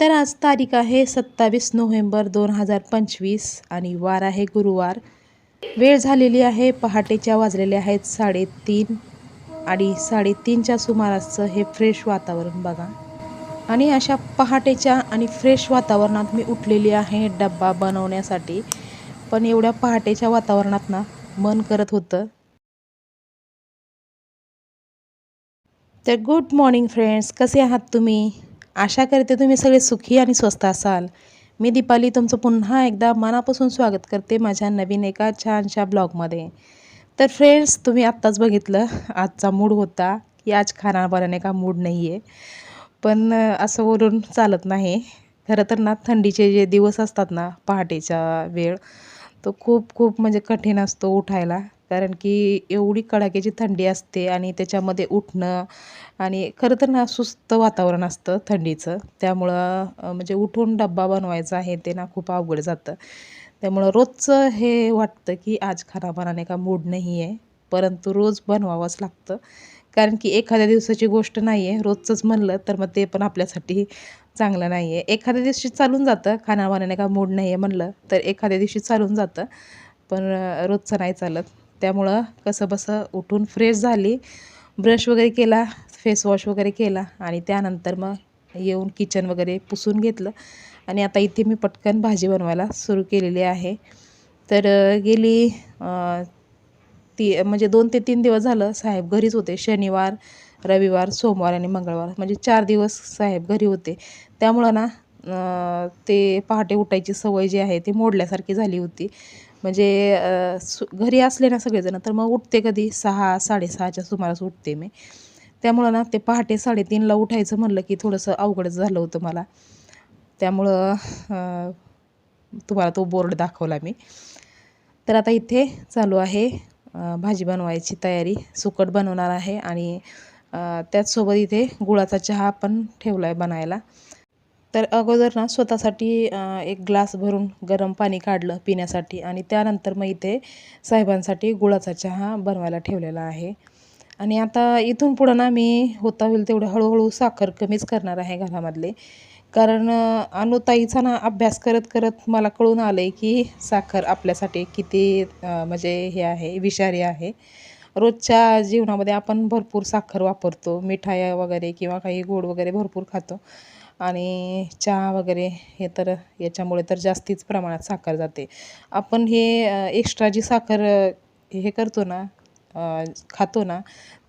तर आज तारीख आहे सत्तावीस नोव्हेंबर दोन हजार पंचवीस आणि वार आहे गुरुवार. वेळ झालेली आहे पहाटेच्या वाजलेल्या आहेत साडेतीन आणि साडेतीनच्या सुमारासचं हे फ्रेश वातावरण बघा. आणि अशा पहाटेच्या आणि फ्रेश वातावरणात मी उठलेली आहे डब्बा बनवण्यासाठी. पण एवढ्या पहाटेच्या वातावरणात ना मन करत होतं. तर गुड मॉर्निंग फ्रेंड्स कसे आहात तुम्ही? आशा करते तुम्ही सगळे सुखी आणि स्वस्त असाल. मी दीपाली तुमचं पुन्हा एकदा मनापासून स्वागत करते माझ्या नवीन एका छानशा ब्लॉगमध्ये. तर फ्रेंड्स तुम्ही आत्ताच बघितलं आजचा मूड होता की आज खाना का मूड नाही आहे पण असं बोलून चालत नाही. खरं तर ना थंडीचे जे दिवस असतात ना पहाटेचा वेळ तो खूप खूप म्हणजे कठीण असतो उठायला. कारण की एवढी कडाक्याची थंडी असते आणि त्याच्यामध्ये उठणं आणि खरं तर ना सुस्त वातावरण असतं थंडीचं. त्यामुळं म्हणजे उठून डब्बा बनवायचा आहे ते ना खूप अवघड जातं. त्यामुळं रोजचं हे वाटतं की आज खाना बनाने का मूड नाही आहे परंतु रोज बनवावंच लागतं. कारण की एखाद्या दिवसाची गोष्ट नाही आहे रोजचंच म्हणलं तर मग ते पण आपल्यासाठी चांगलं नाही आहे एखाद्या दिवशी चालून जातं खाना बनाने का मूड नाही आहे म्हणलं तर एखाद्या दिवशी चालून जातं पण रोजचं नाही चालत. त्यामुळं कसं बसं उठून फ्रेश झाली. ब्रश वगैरे केला फेसवॉश वगैरे केला आणि त्यानंतर मग येऊन किचन वगैरे पुसून घेतलं. आणि आता इथे मी पटकन भाजी बनवायला सुरू केलेली आहे. तर गेली ती म्हणजे दोन ते तीन दिवस झालं साहेब घरीच होते. शनिवार रविवार सोमवार आणि मंगळवार. म्हणजे चार दिवस साहेब घरी होते. त्यामुळं ना ते पहाटे उठायची सवय जी आहे ती मोडल्यासारखी झाली होती. म्हणजे सु घरी असले ना सगळेजण तर मग उठते कधी? सहा साडेसहाच्या सुमारास उठते मी. त्यामुळं ना ते पहाटे साडेतीनला उठायचं म्हणलं की थोडंसं अवघडच झालं होतं मला. त्यामुळं तुम्हाला तो बोर्ड दाखवला मी. तर आता इथे चालू आहे भाजी बनवायची तयारी. सुकट बनवणार आहे आणि त्याचसोबत इथे गुळाचा चहा पण ठेवला आहे बनायला. तर अगोदर ना स्वतःसाठी एक ग्लास भरून गरम पाणी काढलं पिण्यासाठी आणि त्यानंतर मग इथे साहेबांसाठी गुळाचा चहा बनवायला ठेवलेला आहे. आणि आता इथून पुढं ना मी होता होईल तेवढं हळूहळू साखर कमीच करणार आहे घरामधले. कारण अनुताईचा ना अभ्यास करत करत मला कळून आलं आहे की साखर आपल्यासाठी किती म्हणजे हे आहे विषारी आहे. रोजच्या जीवनामध्ये आपण भरपूर साखर वापरतो मिठाया वगैरे किंवा काही गोड वगैरे भरपूर खातो. आणि चहा वगैरे हे तर याच्यामुळे तर जास्तीच प्रमाणात साखर जाते. आपण हे एक्स्ट्रा जी साखर हे करतो ना खातो ना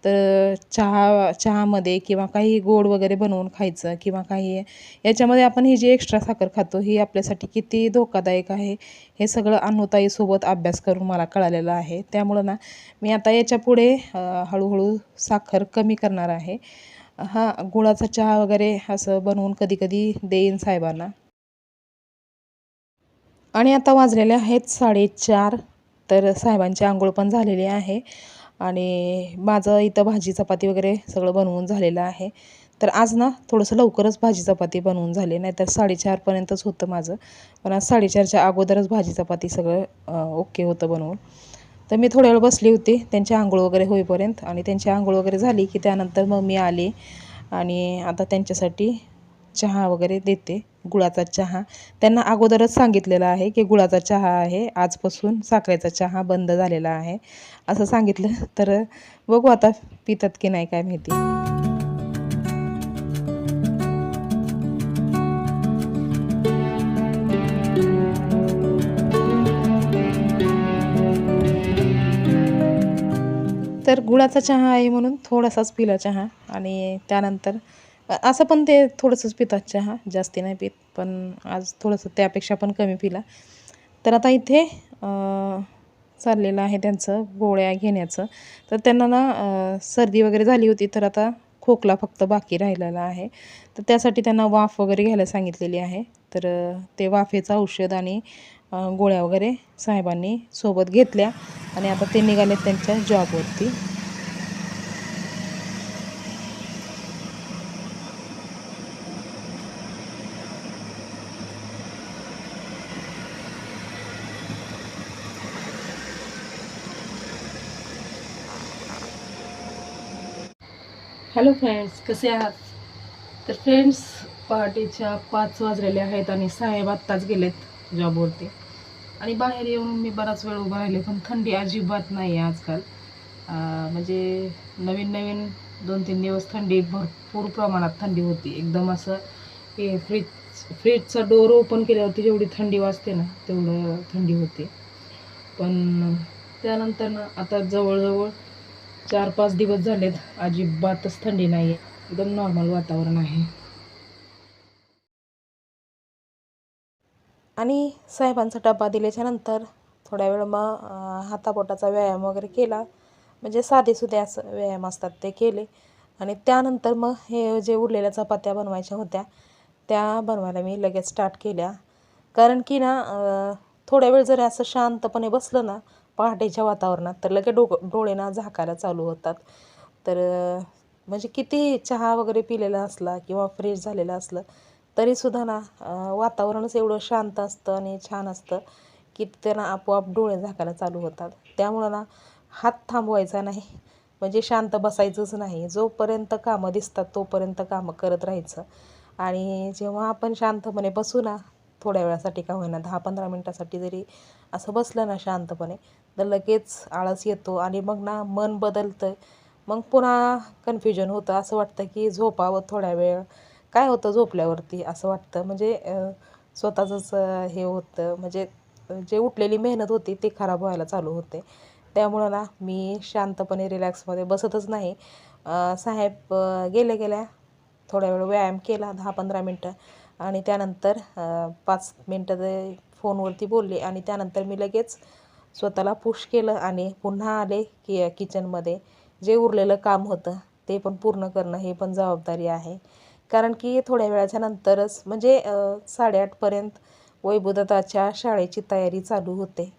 तर चहा चहामध्ये किंवा काही गोड वगैरे बनवून खायचं किंवा काही याच्यामध्ये आपण ही जी एक्स्ट्रा साखर खातो ही आपल्यासाठी किती धोकादायक आहे हे सगळं अनुताईसोबत अभ्यास करून मला कळालेलं आहे. त्यामुळं ना मी आता याच्यापुढे हळूहळू साखर कमी करणार आहे. हां गुळाचा चहा वगैरे असं बनवून कधी कधी देईन साहेबांना. आणि आता वाजलेले आहेत साडेचार तर साहेबांची आंघोळ पण झालेली आहे. आणि माझं इथं भाजी चपाती वगैरे सगळं बनवून झालेलं आहे. तर आज ना थोडंसं लवकरच भाजी चपाती बनवून झाली नाही तर साडेचारपर्यंतच होतं माझं. पण आज साडेचारच्या अगोदरच भाजी चपाती सगळं ओके होतं बनवून. तर मी थोड्या वेळ बसली होती. त्यांची आंघोळ वगैरे होईपर्यंत आणि त्यांची आंघोळ वगैरे झाली की त्यानंतर मग मी आले आणि आता त्यांच्यासाठी चहा वगैरे देते गुळाचा चहा. त्यांना अगोदरच सांगितलेलं आहे की गुळाचा चहा आहे. आजपासून साखरेचा चहा बंद झालेला आहे. असं सांगितलं. तर बघू आता पितात की नाही काय माहिती. तर गुळाचा चहा आहे म्हणून थोडासाच पिला चहा आणि त्यानंतर असं पण ते थोडंसंच पितात चहा जास्ती नाही पित पण आज थोडंसं त्यापेक्षा पण कमी पिला. तर आता इथे चाललेलं आहे त्यांचं गोळ्या घेण्याचं. तर त्यांना ना सर्दी वगैरे झाली होती तर आता खोकला फक्त बाकी राहिलेला आहे. तर त्यासाठी त्यांना वाफ वगैरे घ्यायला सांगितलेली आहे. तर ते वाफेचं औषध आणि गोळ्या वगैरे साहेबांनी सोबत घेतल्या आणि आता ते निघाले त्यांच्या जॉबवरती हॅलो फ्रेंड्स कसे आहात? तर फ्रेंड्स पहाटेच्या पाच वाजलेले आहेत आणि साहेब आत्ताच गेलेत. जॉबवरती आणि बाहेर येऊन मी बराच वेळ उभा राहिले पण थंडी अजिबात नाही आहे आजकाल म्हणजे नवीन नवीन दोन तीन दिवस थंडी भरपूर प्रमाणात थंडी होती. एकदम असं हे फ्रीज फ्रीजचा डोर ओपन केल्यावरती जेवढी थंडी वाजते ना तेवढं थंडी होते. पण त्यानंतर ना आता जवळजवळ चार पाच दिवस झालेत अजिबातच थंडी नाही आहे एकदम नॉर्मल वातावरण आहे. आणि साहेबांचा डबा दिल्याच्यानंतर थोड्या वेळ मग हातापोटाचा व्यायाम वगैरे केला. म्हणजे साधेसुधे असं व्यायाम असतात ते केले. आणि त्यानंतर मग हे जे उरलेल्या चपात्या बनवायच्या होत्या त्या बनवायला मी लगेच स्टार्ट केल्या. कारण की ना थोड्या वेळ जरी असं शांतपणे बसलं ना पहाटेच्या वातावरणात तर लगेच डो डोळे ना झाकायला चालू होतात. तर म्हणजे किती चहा वगैरे पिलेला असला किंवा फ्रेश झालेला असलं तरीसुद्धा ना वातावरणच एवढं शांत असतं आणि छान असतं की त्यांना आपोआप डोळे झाकायला चालू होतात. त्यामुळं ना हात थांबवायचा नाही. म्हणजे शांत बसायचंच नाही. जोपर्यंत कामं दिसतात तोपर्यंत कामं करत राहायचं. आणि जेव्हा आपण शांतपणे बसू ना थोड्या वेळासाठी का होईना दहा पंधरा मिनटासाठी जरी असं बसलं ना शांतपणे तर लगेच आळस येतो आणि मग ना मन बदलतं मग पुन्हा कन्फ्युजन होतं. असं वाटतं की झोपावं थोड्या वेळ. काय होतं झोपल्यावरती असं वाटतं? म्हणजे स्वतःचंच हे होतं. म्हणजे जे उठलेली मेहनत होती ती खराब व्हायला चालू होते. त्यामुळं ना मी शांतपणे रिलॅक्समध्ये बसतच नाही. साहेब गेल्या गेल्या थोड्या वेळ व्यायाम केला दहा पंधरा मिनटं. आणि त्यानंतर पाच मिनटं ते फोनवरती बोलले. आणि त्यानंतर मी लगेच स्वतःला पुश केलं आणि पुन्हा आले की किचनमध्ये. जे उरलेलं काम होतं ते पण पूर्ण करणं हे पण जबाबदारी आहे. कारण की थोड्या वेळाच्या नंतरच म्हणजे साडेआठपर्यंत वैभवदत्ताच्या शाळेची तयारी चालू होते.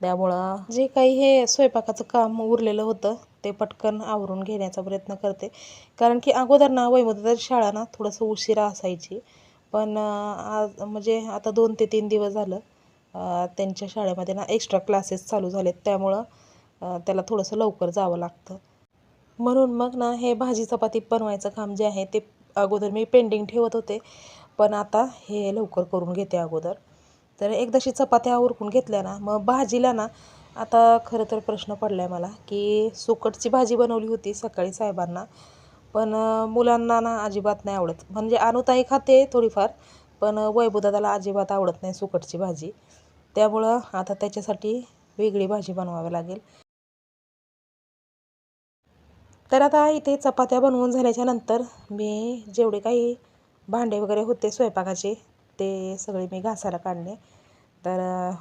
त्यामुळं जे काही हे स्वयंपाकाचं काम उरलेलं होतं ते पटकन आवरून घेण्याचा प्रयत्न करते. कारण की अगोदर ना वैभवदत्ताची शाळा ना थोडंसं उशिरा असायची. पण आज म्हणजे आता दोन ते तीन दिवस झालं त्यांच्या शाळेमध्ये ना एक्स्ट्रा क्लासेस चालू झालेत. त्यामुळं त्याला थोडंसं लवकर जावं लागतं. म्हणून मग ना हे भाजी चपाती बनवायचं काम जे आहे ते अगोदर मी पेंडिंग ठेवत होते. पण आता हे लवकर करून घेते अगोदर. तर एकदाशी चपात्या उरकून घेतल्या ना मग भाजीला ना आता खरं तर प्रश्न पडला आहे मला की सुकटची भाजी बनवली होती सकाळी साहेबांना पण मुलांना ना अजिबात नाही आवडत. म्हणजे अनुताई खाते थोडीफार पण वैभुदादाला अजिबात आवडत नाही सुकटची भाजी. त्यामुळं आता त्याच्यासाठी वेगळी भाजी बनवावी लागेल. तर आता इथे चपात्या बनवून झाल्याच्यानंतर मी जेवढे काही भांडे वगैरे होते स्वयंपाकाचे ते सगळे मी घासायला काढले. तर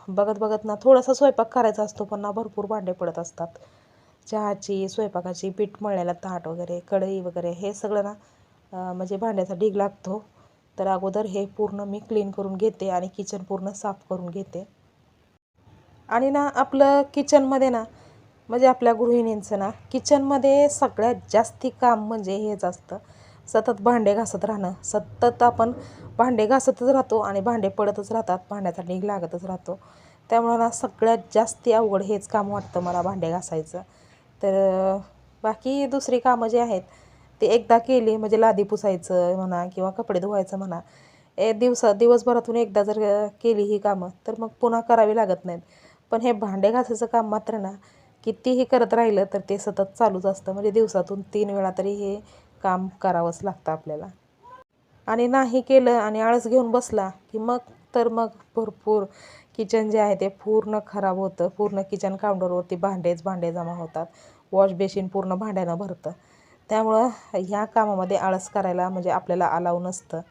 बघत बघत ना थोडासा स्वयंपाक करायचा असतो पण ना भरपूर भांडे पडत असतात. चहाची स्वयंपाकाची पीठ मळलेला ताट वगैरे कढई वगैरे हे सगळं ना म्हणजे भांड्याचा ढीग लागतो. तर अगोदर हे पूर्ण मी क्लीन करून घेते आणि किचन पूर्ण साफ करून घेते. आणि ना आपलं किचनमध्ये ना म्हणजे आपल्या गृहिणींचं ना किचनमध्ये सगळ्यात जास्ती काम म्हणजे हेच असतं. सतत भांडे घासत राहणं. सतत आपण भांडे घासतच राहतो आणि भांडे पडतच राहतात. भांड्याचा ढीग लागतच राहतो. त्यामुळं ना सगळ्यात जास्ती अवघड हेच काम वाटतं मला भांडे घासायचं. तर बाकी दुसरी कामं जी आहेत ते एकदा केली म्हणजे लादी पुसायचं म्हणा किंवा कपडे धुवायचं म्हणा ए दिवसा दिवसभरातून एकदा जर केली ही कामं तर मग पुन्हा करावी लागत नाहीत. पण हे भांडे घासायचं काम मात्र ना कितीही करत राहिलं तर ते सतत चालूच असतं. म्हणजे दिवसातून तीन वेळा तरी हे काम करावंच लागतं आपल्याला. आणि नाही केलं आणि आळस घेऊन बसला की मग तर मग भरपूर किचन जे आहे ते पूर्ण खराब होतं. पूर्ण किचन काउंटरवरती भांडेच भांडे जमा होतात. वॉश बेसिन पूर्ण भांड्यानं भरतं. त्यामुळं ह्या कामामध्ये आळस करायला म्हणजे आपल्याला अलाव नसतं.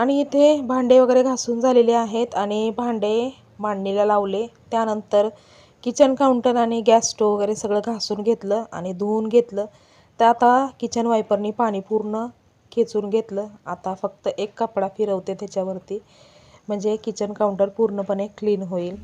आणि इथे भांडे वगैरे घासून झालेले आहेत आणि भांडे मांडणीला लावले. त्यानंतर किचन काउंटर आणि गॅस स्टोव वगैरे सगळं घासून घेतलं आणि धुवून घेतलं. तर आता किचन वायपरनी पाणी पूर्ण खेचून घेतलं. आता फक्त एक कपडा फिरवते त्याच्यावरती. म्हणजे किचन काउंटर पूर्णपणे क्लीन होईल.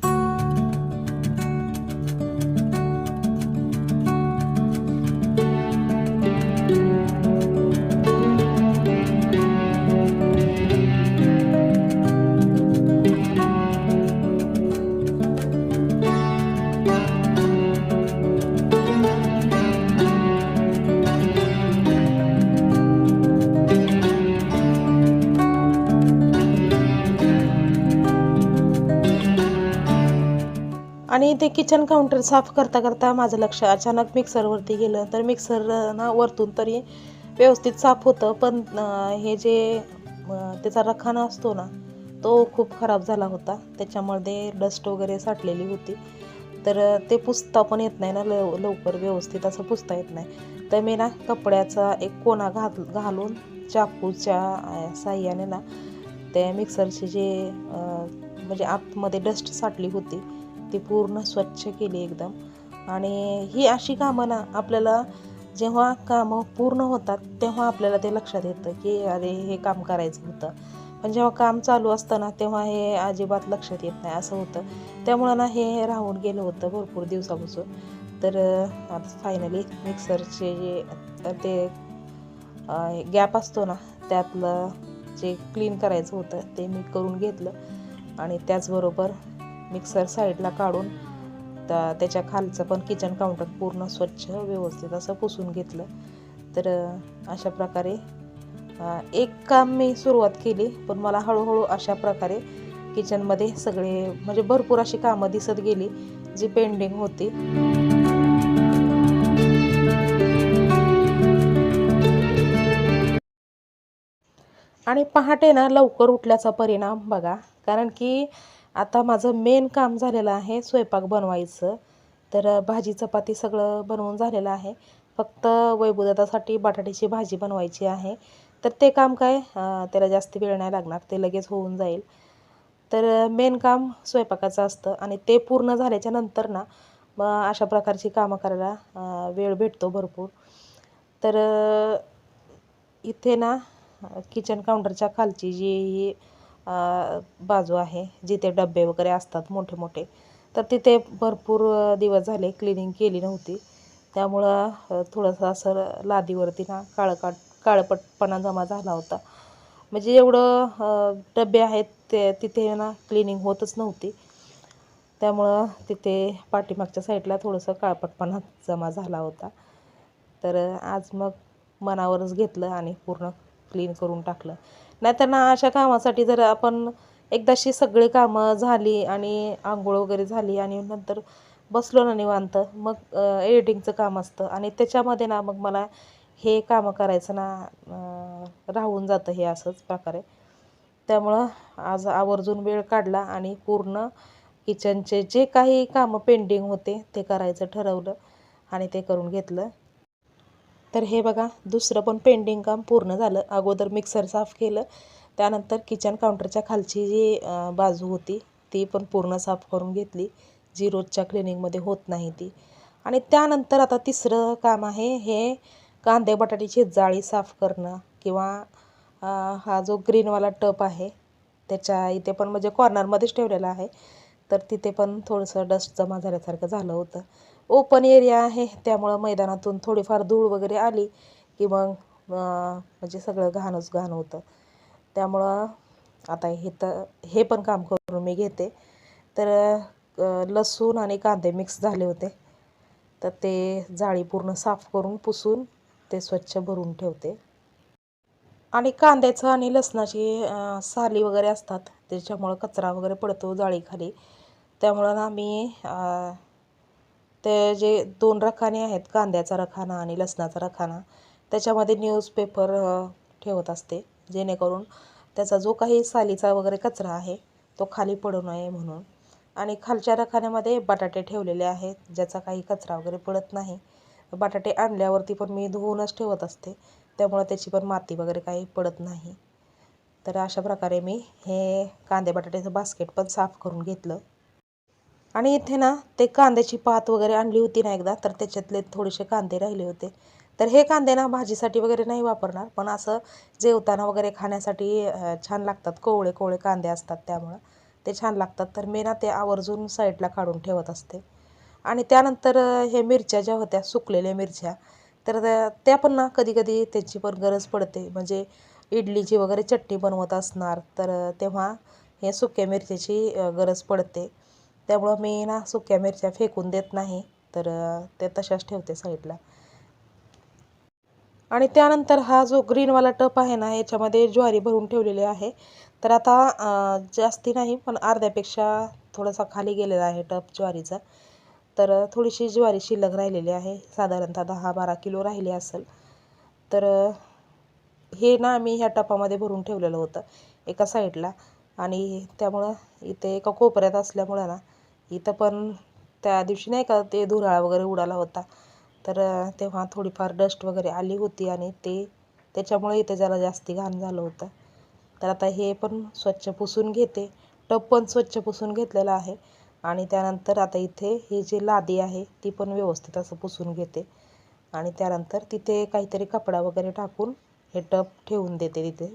ते किचन काउंटर साफ करता करता माझं लक्ष अचानक मिक्सरवरती गेलं. तर मिक्सर ना वरतून तरी व्यवस्थित साफ होतं. पण हे जे त्याचा रखाना असतो ना तो खूप खराब झाला होता. त्याच्यामध्ये डस्ट वगैरे साठलेली होती. तर ते पुसता पण येत नाही ना लव लवकर व्यवस्थित असं पुसता येत नाही. तर मी ना कपड्याचा एक कोणा घात घालून चाकूच्या साह्याने ना त्या मिक्सरचे जे म्हणजे आतमध्ये डस्ट साठली होती ती पूर्ण स्वच्छ केली एकदम. आणि ही अशी कामं ना आपल्याला जेव्हा कामं पूर्ण होतात तेव्हा आपल्याला ते लक्षात येतं की अरे हे काम करायचं होतं. पण जेव्हा काम चालू असतं ना तेव्हा हे अजिबात लक्षात येत नाही असं होतं. त्यामुळं ना हे राहून गेलं होतं भरपूर दिवसापासून. तर आता फायनली मिक्सरचे जे ते गॅप असतो ना त्यातलं जे क्लीन करायचं होतं ते मी करून घेतलं. आणि त्याचबरोबर मिक्सर साईडला काढून तर त्याच्या खालचं पण किचन काउंटर पूर्ण स्वच्छ व्यवस्थित असं पुसून घेतलं. तर अशा प्रकारे एक काम मी सुरुवात केली पण मला हळूहळू अशा प्रकारे किचनमध्ये सगळे म्हणजे भरपूर अशी कामं दिसत गेली जी पेंडिंग होती. आणि पहाटे ना लवकर उठल्याचा परिणाम बघा कारण की आता माझं मेन काम झालेलं आहे स्वयंपाक बनवायचं. तर भाजी चपाती सगळं बनवून झालेलं आहे. फक्त वैभवदासाठी बटाट्याची भाजी बनवायची आहे. तर ते काम काय त्याला जास्त वेळ नाही लागणार ते लगेच होऊन जाईल. तर मेन काम स्वयंपाकाचं असतं आणि ते पूर्ण झाल्याच्यानंतर ना मग अशा प्रकारची कामं करायला वेळ भेटतो भरपूर. तर इथे ना किचन काउंटरच्या खालची जी ही बाजू आहे जिथे डबे वगैरे असतात मोठे मोठे तर तिथे भरपूर दिवस झाले क्लिनिंग केली नव्हती. त्यामुळं थोडंसं असं लादीवरती ना काळकाट काळपटपणा जमा झाला होता. म्हणजे एवढं डबे आहेत ते तिथे ना क्लिनिंग होतच नव्हती. त्यामुळं तिथे पाठीमागच्या साईडला थोडंसं काळपटपणा जमा झाला होता. तर आज मग मनावरच घेतलं आणि पूर्ण क्लीन करून टाकलं. नाहीतर ना अशा कामासाठी जर आपण एकदाशी सगळी कामं झाली आणि आंघोळ वगैरे झाली आणि नंतर बसलो ना निवांत मग एडिटिंगचं काम असतं. आणि त्याच्यामध्ये ना मग मला हे कामं करायचं ना राहून जातं हे असंच प्रकारे. त्यामुळं आज आवर्जून वेळ काढला आणि पूर्ण किचनचे जे काही कामं पेंडिंग होते ते करायचं ठरवलं आणि ते करून घेतलं. तर हे बघा दुसरं पण पेंडिंग काम पूर्ण झालं. अगोदर मिक्सर साफ केलं. त्यानंतर किचन काउंटरच्या खालची जी बाजू होती ती पण पूर्ण साफ करून घेतली. जी रोजच्या क्लिनिंगमध्ये होत नाही ती. आणि त्यानंतर आता तिसरं काम आहे हे कांदे बटाट्याची जाळी साफ करणं किंवा हा जो ग्रीनवाला टप आहे त्याच्या इथे पण म्हणजे कॉर्नरमध्येच ठेवलेला आहे. तर तिथे पण थोडंसं डस्ट जमा झाल्यासारखं झालं होतं. ओपन एरिया आहे. त्यामुळं मैदानातून थोडीफार धूळ वगैरे आली की मग म्हणजे सगळं घाणच घाण होतं. त्यामुळं आता हे तर हे पण काम करून मी घेते. तर लसूण आणि कांदे मिक्स झाले होते. तर ते जाळी पूर्ण साफ करून पुसून ते स्वच्छ भरून ठेवते. आणि कांद्याचं आणि लसणाची साली वगैरे असतात. त्याच्यामुळं कचरा वगैरे पडतो जाळीखाली. त्यामुळं ना मी ते जे दोन रखाने आहेत कांद्याचा रखाना आणि लसणाचा रखाना त्याच्यामध्ये न्यूजपेपर ठेवत असते. जेणेकरून त्याचा जो काही सालीचा वगैरे कचरा आहे तो खाली पडू नये म्हणून. आणि खालच्या रखान्यामध्ये बटाटे ठेवलेले आहेत ज्याचा काही कचरा वगैरे पडत नाही. बटाटे आणल्यावरती पण मी धुवूनच ठेवत असते. त्यामुळं त्याची पण माती वगैरे काही पडत नाही. तर अशा प्रकारे मी हे कांदे बटाट्याचं बास्केट पण साफ करून घेतलं. आणि इथे ना ते कांद्याची पात वगैरे आणली होती ना एकदा तर त्याच्यातले थोडेसे कांदे राहिले होते. तर हे कांदे ना भाजीसाठी वगैरे नाही वापरणार पण असं जेवताना वगैरे खाण्यासाठी छान लागतात. कोवळे कोवळे कांदे असतात त्यामुळं. ते छान लागतात. तर मी ना ते आवर्जून साईडला काढून ठेवत असते. आणि त्यानंतर हे मिरच्या ज्या होत्या सुकलेल्या मिरच्या तर त्या- त्या पण ना कधी कधी त्याची पण गरज पडते. म्हणजे इडलीची वगैरे चटणी बनवत असणार तर तेव्हा हे सुक्या मिरच्याची गरज पडते. त्यामुळं मी ना सुक्या मिरच्या फेकून देत नाही. तर ते तशाच ठेवते साईडला. आणि त्यानंतर हा जो ग्रीनवाला टप आहे ना याच्यामध्ये ज्वारी भरून ठेवलेली आहे. तर आता जास्ती नाही पण अर्ध्यापेक्षा थोडासा खाली गेलेला आहे टप ज्वारीचा. तर थोडीशी ज्वारी शिल्लक राहिलेली आहे. साधारणतः दहा बारा किलो राहिली असेल. तर हे ना मी ह्या टपामध्ये भरून ठेवलेलं होतं एका साईडला. आणि त्यामुळं इथे एका कोपऱ्यात असल्यामुळं ना इथं पण त्या दिवशी नाही का ते धुराळा वगैरे उडाला होता. तर तेव्हा थोडीफार डस्ट वगैरे आली होती आणि ते त्याच्यामुळे इथे जरा जास्ती घाण झालं होतं. तर आता हे पण स्वच्छ पुसून घेते. टप पण स्वच्छ पुसून घेतलेलं आहे. आणि त्यानंतर आता इथे ही जी लादी आहे ती पण व्यवस्थित असं पुसून घेते. आणि त्यानंतर तिथे काहीतरी कपडा वगैरे टाकून हे टप ठेवून देते तिथे.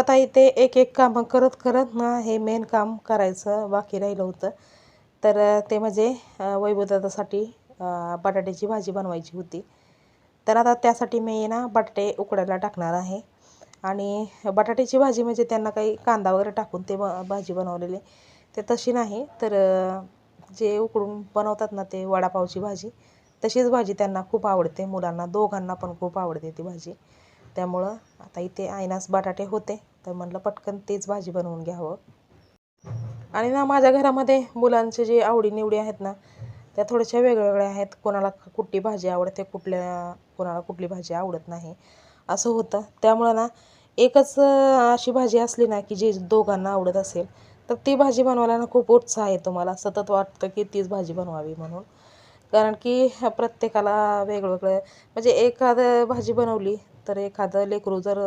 आता इथे एक एक कामं करत करत ना हे मेन काम करायचं बाकी राहिलं होतं. तर ते म्हणजे वैभवदादासाठी बटाट्याची भाजी बनवायची होती. तर आता त्यासाठी मी ना बटाटे उकडायला टाकणार आहे. आणि बटाट्याची भाजी म्हणजे त्यांना काही कांदा वगैरे टाकून ते ब भाजी बनवलेली ते तशी नाही तर जे उकडून बनवतात ना ते वडापावची भाजी तशीच भाजी त्यांना खूप आवडते. मुलांना दोघांना पण खूप आवडते ती भाजी. त्यामुळं आता इथे आयनास बटाटे होते. तर म्हटलं पटकन तेच भाजी बनवून घ्यावं. आणि ना माझ्या घरामध्ये मुलांचे जे आवडीनिवडी आहेत ना त्या थोड्याशा वेगवेगळ्या आहेत. कोणाला कुठली भाजी आवडते कुठल्या कोणाला कुठली भाजी आवडत नाही. असं होतं. त्यामुळं ना एकच अशी भाजी असली ना की जी दोघांना आवडत असेल तर ती भाजी बनवायला ना खूप उत्साह येतो मला. सतत वाटतं की तीच भाजी बनवावी म्हणून. कारण की प्रत्येकाला वेगवेगळं म्हणजे एखादं भाजी बनवली तर एखादं लेकरू जर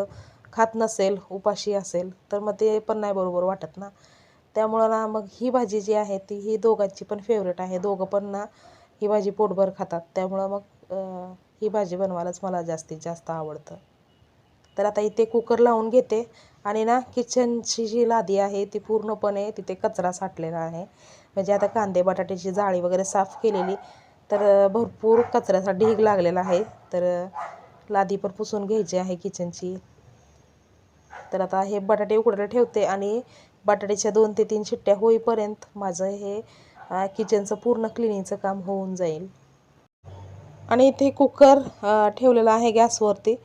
खात नसेल उपाशी असेल तर मग ते पण नाही बरोबर वाटत ना. त्यामुळं ना मग ही भाजी जी आहे ती ही दोघांची पण फेवरेट आहे. दोघं पण ना ही भाजी पोटभर खातात. त्यामुळं मग ही भाजी बनवायलाच मला जास्तीत जास्त आवडतं. तर आता इथे कुकर लावून घेते. आणि ना किचनची जी लादी आहे ती पूर्णपणे तिथे कचरा साठलेला आहे. म्हणजे आता कांदे बटाट्याची जाळी वगैरे साफ केलेली तर भरपूर कचऱ्याचा ढीग लागलेला आहे. तर लादी पण पुसून घ्यायची आहे किचनची तर आता हे बटाटे उकडायला ठेवते आणि बटाट्याच्या दोन ते तीन शिट्ट्या होईपर्यंत माझं हे किचनचं पूर्ण क्लिनिंगचं काम होऊन जाईल. आणि इथे कुकर ठेवलेला आहे गॅसवरती.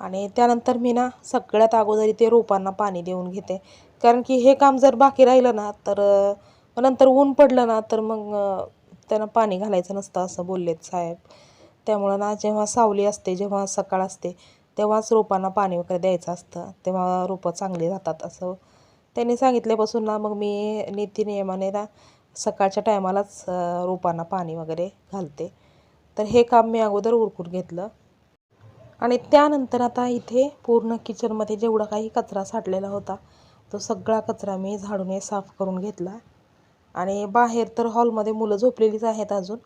आणि त्यानंतर मी ना सगळ्यात अगोदर इथे रोपांना पाणी देऊन घेते. कारण की हे काम जर बाकी राहिलं ना तर नंतर ऊन पडलं ना तर मग त्यांना पाणी घालायचं नसतं असं बोललेत साहेब. त्यामुळं ना जेव्हा सावली असते जेव्हा सकाळ असते तेव्हाच रोपांना पाणी वगैरे द्यायचं असतं. तेव्हा रोपं चांगली राहतात असं. त्यांनी सांगितल्यापासून ना मग मी नीतिनियमाने ना सकाळच्या टायमालाच रोपांना पाणी वगैरे घालते. तर हे काम मी अगोदर उरकून घेतलं. आणि त्यानंतर आता इथे पूर्ण किचनमध्ये जेवढा काही कचरा साठलेला होता तो सगळा कचरा मी झाडूने साफ करून घेतला. आणि बाहेर तर हॉलमध्ये मुलं झोपलेलीच आहेत अजून.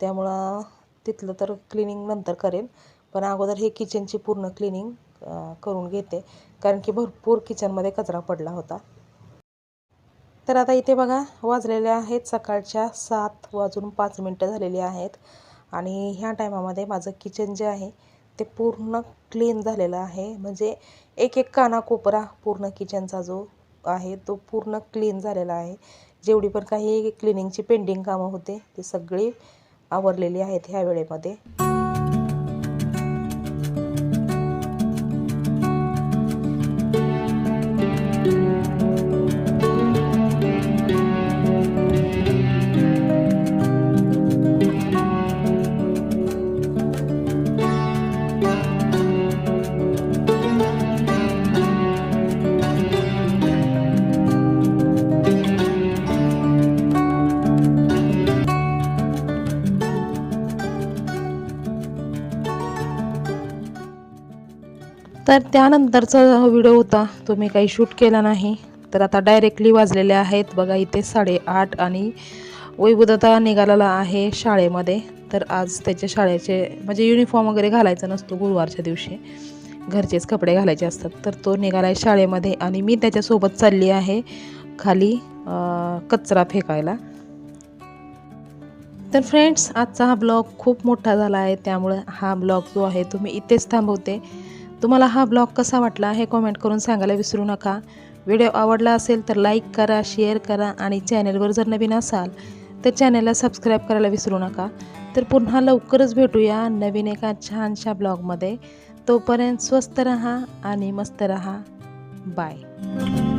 त्यामुळं तिथलं तर क्लिनिंग नंतर करेन. पण अगोदर हे किचनची पूर्ण क्लिनिंग करून घेते. कारण की भरपूर किचनमध्ये कचरा पडला होता. तर आता इथे बघा वाजलेले आहेत सकाळच्या सात वाजून पाच मिनटं झालेली आहेत. आणि ह्या टायमामध्ये माझं किचन जे आहे ते पूर्ण क्लीन झालेलं आहे. म्हणजे एक एक कानाकोपरा पूर्ण किचनचा जो आहे तो पूर्ण क्लीन झालेला आहे. जेवढी पण काही क्लिनिंगची पेंडिंग कामं होते ती सगळी आवरलेली आहेत ह्या वेळेमध्ये. तर त्यानंतरचा व्हिडिओ होता. तो मी काही शूट केला नाही. तर आता डायरेक्टली वाजलेले आहेत. बघा इथे साडेआठ आणि वैभवदत्ता निघालेला आहे शाळेमध्ये. तर आज त्याच्या शाळेचे म्हणजे युनिफॉर्म वगैरे घालायचा नसतो गुरुवारच्या दिवशी. घरचेच कपडे घालायचे असतात. तर तो निघाला आहे शाळेमध्ये आणि मी त्याच्यासोबत चालली आहे खाली कचरा फेकायला. तर फ्रेंड्स आजचा हा ब्लॉग खूप मोठा झाला आहे. त्यामुळे हा ब्लॉग जो आहे तो मी इथेच थांबवते. तुम्हाला हा ब्लॉग कसा वाटला हे कॉमेंट करून सांगायला विसरू नका. व्हिडिओ आवडला असेल तर लाईक करा शेअर करा आणि चॅनलवर जर नवीन असाल तर चॅनलला सबस्क्राईब करायला विसरू नका. तर पुन्हा लवकरच भेटूया नवीन एका छानशा ब्लॉगमध्ये तोपर्यंत स्वस्त रहा आणि मस्त रहा. बाय